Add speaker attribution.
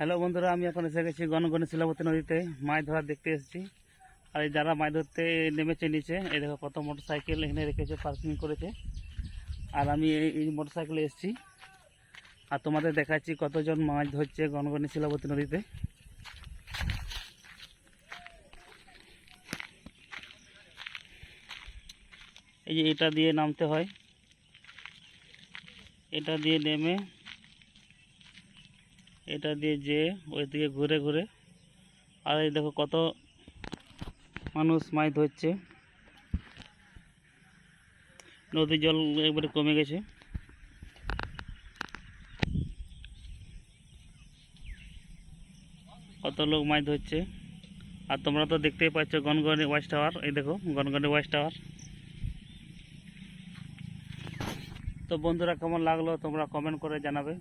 Speaker 1: Hello বন্ধুরা, আমি এখন এসে গেছি গণগণে শিলাবতী নদীতে, মাছ ধরা দেখতে এসেছি। আর এই যারা মাছ ধরতে নেমেছে নিচে, এই দেখো কত মোটর সাইকেল এখানে রেখেছে, পার্কিং করেছে। আর আমি এই- মোটর সাইকেলে এসেছি। আর তোমাদের দেখাচ্ছি কতজন মাছ ধরছে গণগণে শিলাবতী নদীতে। এই যে এটা দিয়ে নামতে হয়। এটা দিয়ে নেমে এটা দিয়ে যে ওই দিকে ঘুরে ঘুরে। আর এই দেখো কত মানুষ মাছ ধরছে। নদীর জল একবারে কমে গেছে। কত লোক মাছ ধরছে। আর তোমরা তো দেখতেই পাচ্ছ গনগনি ওয়াচ টাওয়ার এই দেখো গনগনি ওয়াচ টাওয়ার তো বন্ধুরা কেমন লাগল তোমরা কমেন্ট করে জানাবে।